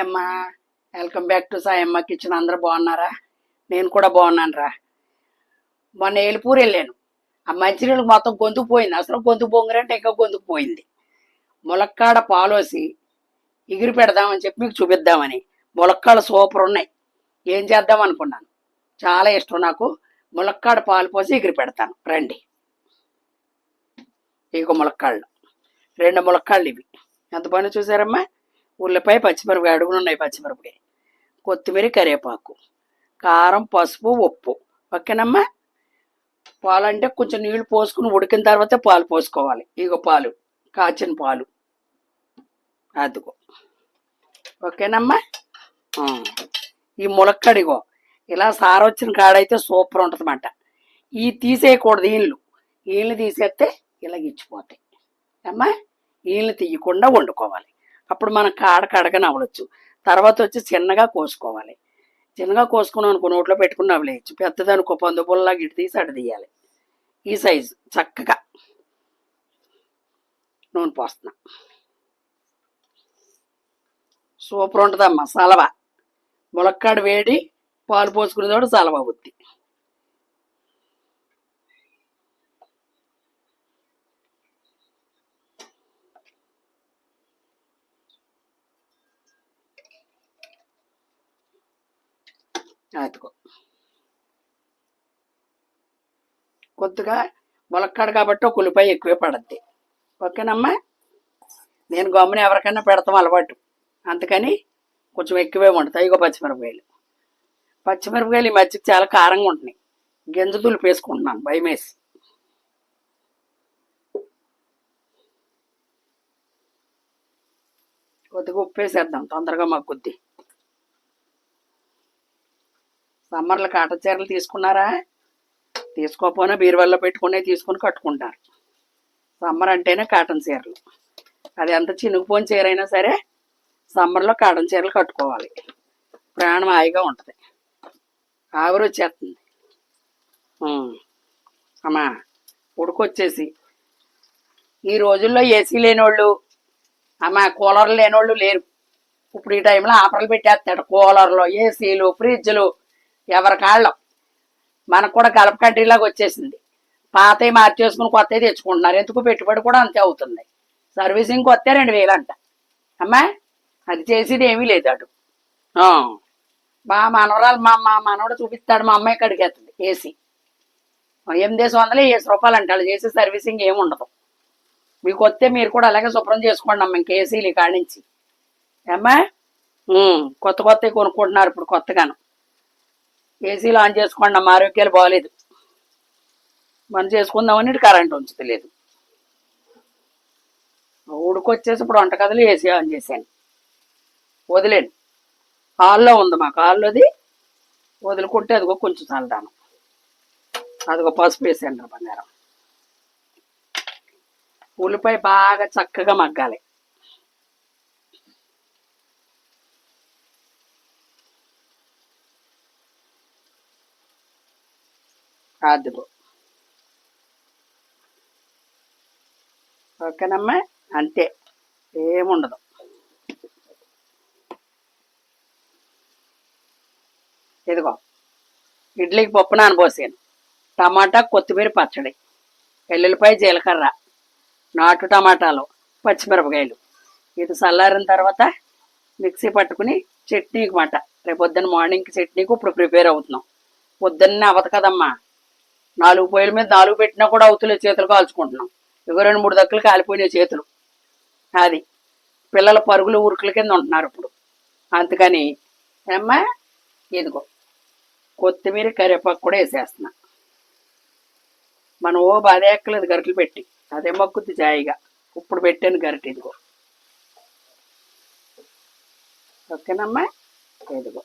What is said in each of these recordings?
అమ్మ welcome back to Sayamma kitchen అందరూ బాగున్నారా? నేను కూడా బాగున్నాను రా మొన్న ఏలిపూరు వెళ్ళాను. ఆ మంచినీళ్ళకి మొత్తం గొంతు పోయింది. అసలు గొంతు పొంగరంటే ఇంకా గొంతు పోయింది. ములక్కాడ పాలోసి ఎగిరి పెడదామని చెప్పి మీకు చూపిద్దామని. ములక్కాడ సూపర్ ఉన్నాయి. ఏం చేద్దాం అనుకున్నాను. చాలా ఇష్టం నాకు. ములక్కాడ పాలు పోసి ఎగిరి పెడతాను. రండి. ఇక ములక్కాళ్ళు. రెండు ములక్కాళ్ళు ఇవి. ఎంత పని చూసారమ్మా? ఉల్లిపాయ పచ్చిమిరపకాయ అడుగులు ఉన్నాయి పచ్చిమిరపకాయ. కొత్తిమీర కరివేపాకు కారం పసుపు ఉప్పు. ఓకేనమ్మా? పాలు అంటే కొంచెం నీళ్ళు పోసుకుని ఉడికిన తర్వాత పాలు పోసుకోవాలి. ఇగో పాలు కాచిన పాలు. అదిగో. ఓకేనమ్మా? ఈ ములక్కడిగో ఇలా సారొచ్చిన కాడైతే సూపర్ ఉంటుందన్నమాట. ఈ తీసేయకూడదు ఈళ్ళు. ఈళ్ళు తీసేస్తే ఇలా ఇచ్చిపోతాయి. అమ్మా? ఈళ్ళు తీయకుండా వండుకోవాలి. అప్పుడు మనం కాడ కడగని అవ్వచ్చు. తర్వాత వచ్చి చిన్నగా కోసుకోవాలి. చిన్నగా కోసుకున్నాం అనుకో నోట్లో పెట్టుకుని అవ్వలేయచ్చు పెద్దదనుకో ఒక పుల్లలాగా ఇటు తీసి అటు తీయాలి. ఈ సైజు చక్కగా. నూనె పోస్తున్నా. సూపర్ ఉంటుందమ్మా సలవ. ములక్కాడు వేడి పాలు పోసుకునేదోడు సలవ బుద్ధి అదిగో కొద్దిగా ములక్కాడు కాబట్టి ఒక ఉల్లిపాయ ఎక్కువే పడద్ది. ఓకేనమ్మా? నేను గమ్మున ఎవరికైనా పెడతాం అలవాటు. అందుకని కొంచెం ఎక్కువే వండుతాయి ఇగో పచ్చిమిరపకాయలు. పచ్చిమిరపకాయలు ఈ మధ్యకి చాలా కారంగా ఉంటున్నాయి. గింజ దులిపేసుకుంటున్నాను భయమేసి కొద్దిగా ఉప్పు వేసేద్దాం. తొందరగా మాకు కొద్ది సమ్మర్లో కాటన్ చీరలు తీసుకున్నారా? తీసుకోకపోయినా బీరువాల్లో పెట్టుకునే తీసుకుని కట్టుకుంటారు. సమ్మర్ అంటేనే కాటన్ చీరలు. అది ఎంత చినుకుపోని చీర అయినా సరే సమ్మర్లో కాటన్ చీరలు కట్టుకోవాలి. ప్రాణం హాయిగా ఉంటుంది. ఆవిరి వచ్చేస్తుంది. అమ్మా ఉడుకొచ్చేసి. ఈ రోజుల్లో ఏసీ లేనోళ్ళు అమ్మా కూలర్లు లేనోళ్ళు లేరు. ఇప్పుడు ఈ టైంలో ఆఫర్లు పెట్టేస్తాడు. కూలర్లు ఏసీలు ఫ్రిడ్జ్లు. ఎవరి కాళ్ళం. మనకు కూడా గలప కంట్రీలాగా వచ్చేసింది. పాతవి మార్చేసుకుని కొత్తవి తెచ్చుకుంటున్నారు. ఎందుకు? పెట్టుబడి కూడా అంతే అవుతుంది. సర్వీసింగ్ కొత్త రెండు వేలు అంట అమ్మా అది చేసేది ఏమీ లేదు అటు. మా మనవరాలు మా మా మనవడు చూపిస్తాడు మా అమ్మాయి కడిగేస్తుంది ఏసీ. ఎనిమిదేసి వందలు ఏసి రూపాయలు అంటే. వాళ్ళు చేసే సర్వీసింగ్ ఏమి ఉండదు. మీకు వస్తే మీరు కూడా అలాగే శుభ్రం చేసుకోండి అమ్మ ఇంక ఏసీలు కాడి నుంచి. అమ్మా కొత్త కొత్తవి కొనుక్కుంటున్నారు ఇప్పుడు కొత్తగాను. ఏసీలు ఆన్ చేసుకోండి అమ్మ ఆరోగ్యాలు బాగలేదు మనం చేసుకుందామని కరెంట్ ఉంచుతలేదు ఉడుకొచ్చేసి ఇప్పుడు వంట కథలు ఏసీ ఆన్ చేశాను. వదిలేను. హాల్లో ఉంది మాకు హాల్లోది వదులుకుంటే అదిగో కొంచెం చల్లదాను. అదిగో పసుపు వేసాను బంగారం. ఉల్లిపాయ బాగా చక్కగా మగ్గాలి. అదిగో ఓకేనమ్మా? అంతే. ఏముండదు. ఇదిగో ఇడ్లీకి పప్పు నానబోసాను. టమాటా కొత్తిమీర పచ్చడి. ఎల్లుల్లిపాయ జీలకర్ర. నాటు టమాటాలు పచ్చిమిరపకాయలు. ఇది చల్లారిన తర్వాత మిక్సీ పట్టుకుని చట్నీకి మాట. రేపు పొద్దున్న మార్నింగ్కి చట్నీకి ఇప్పుడు ప్రిపేర్ అవుతున్నాం. పొద్దున్నే అవ్వదు కదమ్మా. నాలుగు పొయ్యిల మీద నాలుగు పెట్టినా కూడా అవుతులే చేతులు కాల్చుకుంటున్నాం. ఇగో రెండు మూడు దక్కలు కాలిపోయినాయి చేతులు. అది పిల్లల పరుగులు ఉరుకుల కింద ఉంటున్నారు ఇప్పుడు. అందుకని ఏమ్మా ఇదిగో కొత్తిమీర కరివేపాకు కూడా వేసేస్తున్నా. మనం ఓ బాధ ఎక్కలేదు గరిటలు పెట్టి. అదే మగ్గుద్ది జాయిగా ఇప్పుడు పెట్టాను గరిట ఇదిగో. ఓకేనమ్మా? ఇదిగో.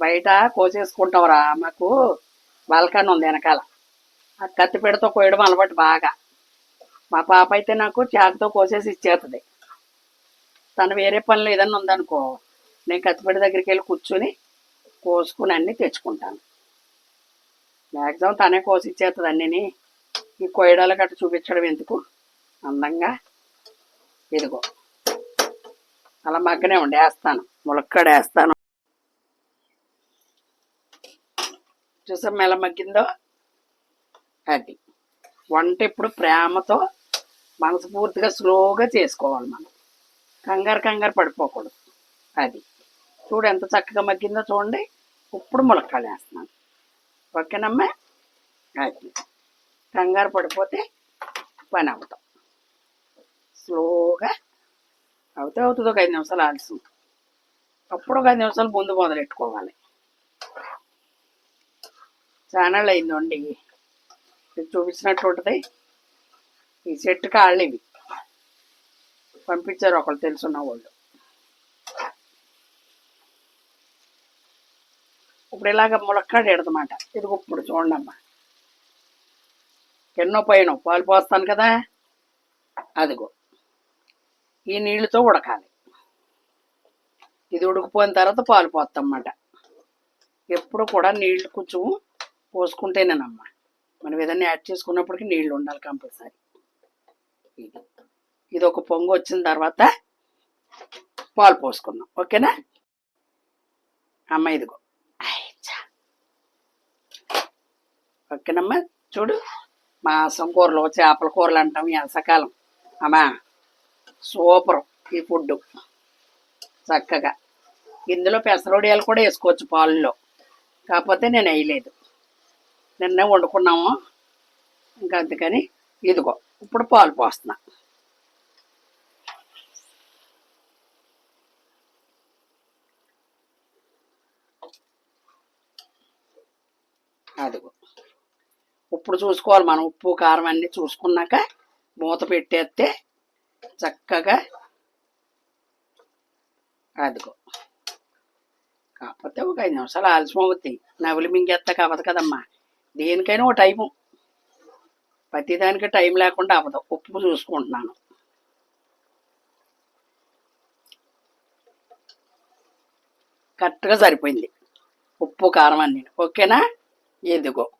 బయట కోసేసుకుంటావురా మాకు బాల్కన్ ఉంది వెనకాల. ఆ కత్తి పెడతో కోయడం అలవాటు బాగా. మా పాప అయితే నాకు చాకుతో కోసేసి ఇచ్చేస్తుంది తను వేరే పనులు ఏదన్నా ఉందనుకో నేను కత్తిపెట్టి దగ్గరికి వెళ్ళి కూర్చుని కోసుకుని అన్నీ తెచ్చుకుంటాను. మ్యాక్సిమం తనే కోసి ఇచ్చేస్తుంది అన్నీని. ఈ కొయ్యడాలు గట్ట చూపించడం ఎందుకు? అందంగా. ఇదిగో. అలా మగ్గనే ఉండి వేస్తాను. ములక్కడ వేస్తాను చూసా మెల మగ్గిందో? అది. వంట ఇప్పుడు ప్రేమతో మనస్ఫూర్తిగా స్లోగా చేసుకోవాలి మనం. కంగారు కంగారు పడిపోకూడదు. అది. చూడు ఎంత చక్కగా మగ్గిందో చూడండి. ఇప్పుడు ములక్కాలు వేస్తున్నాను. ఓకేనమ్మా? అది. కంగారు పడిపోతే పని అవుతాం. స్లోగా అవుతే అవుతుంది. ఒక ఐదు నిమిషాలు ఆలస్యం. అప్పుడు ఒక ఐదు నిమిషాలు ముందు మొదలెట్టుకోవాలి. ఛానల్ అయిందండి ఇది చూపించినట్టు ఉంటుంది ఈ సెట్ కాళ్ళు ఇవి పంపించారు ఒకళ్ళు తెలుసున్న వాళ్ళు. ఇప్పుడు ఇలాగ ములక్కాడ ఎడదమాట ఇది ఇప్పుడు చూడండి అమ్మా ఎన్నో పైన పాలు పోస్తాను కదా. అదిగో. ఈ నీళ్ళతో ఉడకాలి. ఇది ఉడికిపోయిన తర్వాత పాలు పోస్తాం అన్నమాట ఎప్పుడు కూడా నీళ్ళు కొంచెం పోసుకుంటేనేనమ్మా. మనం ఏదైనా యాడ్ చేసుకున్నప్పటికీ నీళ్ళు ఉండాలి కంపల్సరీ. ఇది ఇది ఒక పొంగు వచ్చిన తర్వాత పాలు పోసుకుందాం. ఓకేనా? అమ్మ ఇదిగో. ఓకేనమ్మా? చూడు. మాంసం కూరలు చేపల కూరలు అంటాం ఎంతకాలం అమ్మా సూపర్ ఈ ఫుడ్ చక్కగా. ఇందులో పెసరొడియాలు కూడా వేసుకోవచ్చు పాలలో. కాకపోతే నేను వేయలేదు. నిన్నే వండుకున్నాము. ఇంకా అందుకని ఇదిగో ఇప్పుడు పాలు పోస్తున్నా. అదిగో. ఇప్పుడు చూసుకోవాలి మనం ఉప్పు కారం అన్నీ చూసుకున్నాక మూత పెట్టేస్తే చక్కగా అదిగో. కాకపోతే ఒక ఐదు నిమిషాలు ఆలస్యం అవుతాయి నవ్వులు మింగేస్తా కావదు కదమ్మా. దేనికైనా ఒక టైము. ప్రతిదానికి టైం లేకుండా అవ్వదు ఉప్పు చూసుకుంటున్నాను. కరెక్ట్గా సరిపోయింది. ఉప్పు కారం అన్ని. ఓకేనా? ఇదిగో.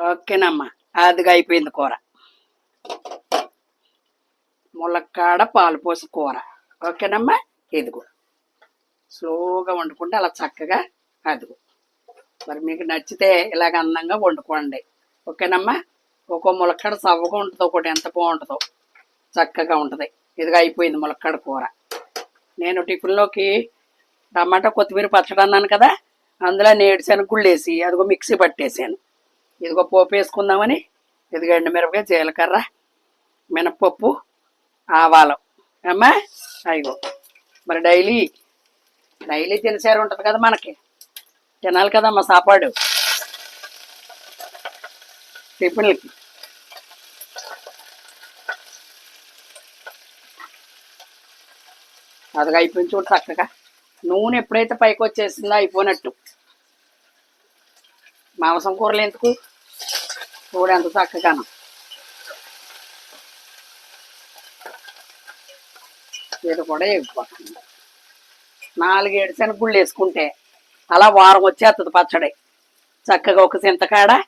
ఓకేనమ్మా. అదిగా అయిపోయింది కూర. ములక్కాడ పాలు పోసి కూర. ఓకేనమ్మా? ఇదిగో. స్లోగా వండుకుంటే అలా చక్కగా అదుగు. మరి మీకు నచ్చితే ఇలాగ అందంగా వండుకోండి. ఓకేనమ్మా? ఒక్కో ములక్కడ సవ్వగా ఉంటుందో ఒకటి ఎంత బాగుంటుందో చక్కగా ఉంటుంది. ఇదిగా అయిపోయింది ములక్కడ కూర. నేను టిఫిన్లోకి టమాటా కొత్తిమీర పచ్చడి అన్నాను కదా? అందులో నేడు శనగుళ్ళు వేసి అదిగో మిక్సీ పట్టేసాను. ఇదిగో పోపు వేసుకుందామని. ఇదిగో ఎండుమిరపకాయ జీలకర్ర మినపప్పు ఆవాలం. అమ్మా అయ్యో. మరి డైలీ డైలీ తినసారు ఉంటుంది కదా మనకి. తినాలి కదమ్మ సాపాడు. టిఫిన్లకి అదిగా అయిపోయింది చూడు చక్కగా. నూనె ఎప్పుడైతే పైకి వచ్చేసిందో అయిపోయినట్టు. మాంసం కూరలు ఎందుకు? చూడు ఎంత చక్కగాను. ఇది కూడా ఎగిపోతుంది నాలుగేడు శనగుళ్ళు వేసుకుంటే అలా వారం వచ్చేస్తుంది పచ్చడి. చక్కగా ఒక చింతకాడ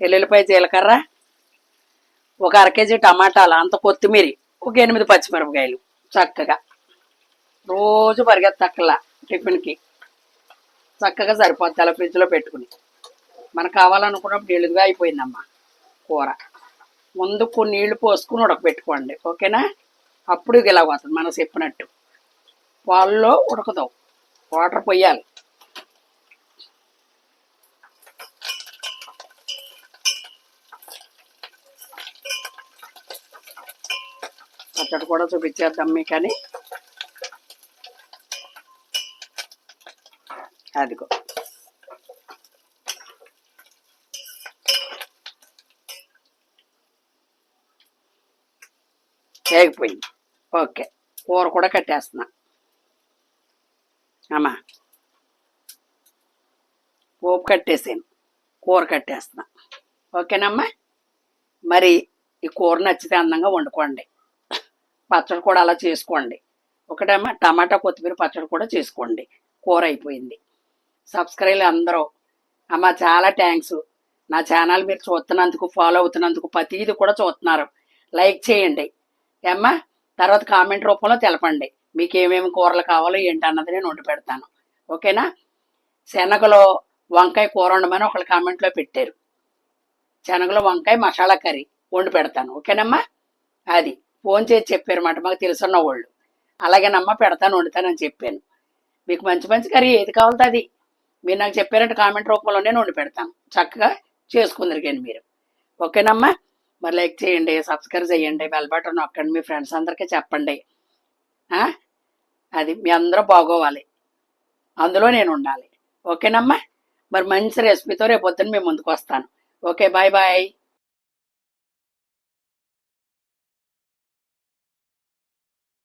ఎల్లుల్లిపాయ జీలకర్ర ఒక అర కేజీ టమాటాలు అంత కొత్తిమీర ఒక ఎనిమిది పచ్చిమిరపకాయలు చక్కగా. రోజు పరిగెత్తక్కలా టిఫిన్కి. చక్కగా సరిపోద్ది అలా ఫ్రిడ్జ్లో పెట్టుకుని. మనకు కావాలనుకున్నప్పుడు నీళ్ళుగా అయిపోయిందమ్మా కూర. ముందు కొన్ని నీళ్ళు పోసుకుని ఉడకబెట్టుకోండి ఓకేనా? అప్పుడు ఇలా పోతుంది మనం చెప్పినట్టు. వాళ్ళు ఉడకదావు వాటర్ పోయాలి. ఇక్కడ కూడా చూపించేద్దాం కానీ అదిగో. వేగిపోయింది ఓకే. కూర కూడా కట్టేస్తున్నా. అమ్మా. పోపు కట్టేసాను. కూర కట్టేస్తున్నా. ఓకేనమ్మా? మరి ఈ కూర నచ్చితే అందంగా వండుకోండి. పచ్చడి కూడా అలా చేసుకోండి. ఒకటేమో టమాటా కొత్తిమీర పచ్చడి కూడా చేసుకోండి. కూర అయిపోయింది. సబ్స్క్రైబర్లు అందరూ. అమ్మ చాలా థ్యాంక్స్ నా ఛానల్ మీరు చూస్తున్నందుకు ఫాలో అవుతున్నందుకు ప్రతిది కూడా చూస్తున్నారు. లైక్ చేయండి. ఏమ్మా తర్వాత కామెంట్ రూపంలో తెలపండి. మీకు ఏమేమి కూరలు కావాలో ఏంటి అన్నది నేను వండి పెడతాను. ఓకేనా? శనగలో వంకాయ కూర వండమని ఒకళ్ళు కామెంట్లో పెట్టారు. శనగలో వంకాయ మసాలా కర్రీ వండి పెడతాను. ఓకేనమ్మా? అది. ఫోన్ చేసి చెప్పారు మాకు తెలుసున్న వాళ్ళు అలాగేనమ్మా పెడతాను వండుతానని చెప్పాను. మీకు మంచి మంచి కర్రీ ఏది కావాలో అది. మీరు నాకు చెప్పారంటే కామెంట్ రూపంలో నేను వండి పెడతాను. చక్కగా చేసుకుందరికండి కానీ మీరు. ఓకేనమ్మా? మరి లైక్ చేయండి సబ్స్క్రైబ్ చేయండి బెల్ బటన్ నొక్కండి మీ ఫ్రెండ్స్ అందరికీ చెప్పండి. అది మీ అందరూ బాగోవాలి. అందులో నేను ఉండాలి. ఓకేనమ్మా? మరి మంచి రెసిపీతో రేపు పొద్దున్న మేము ముందుకు వస్తాను. Okay bye bye.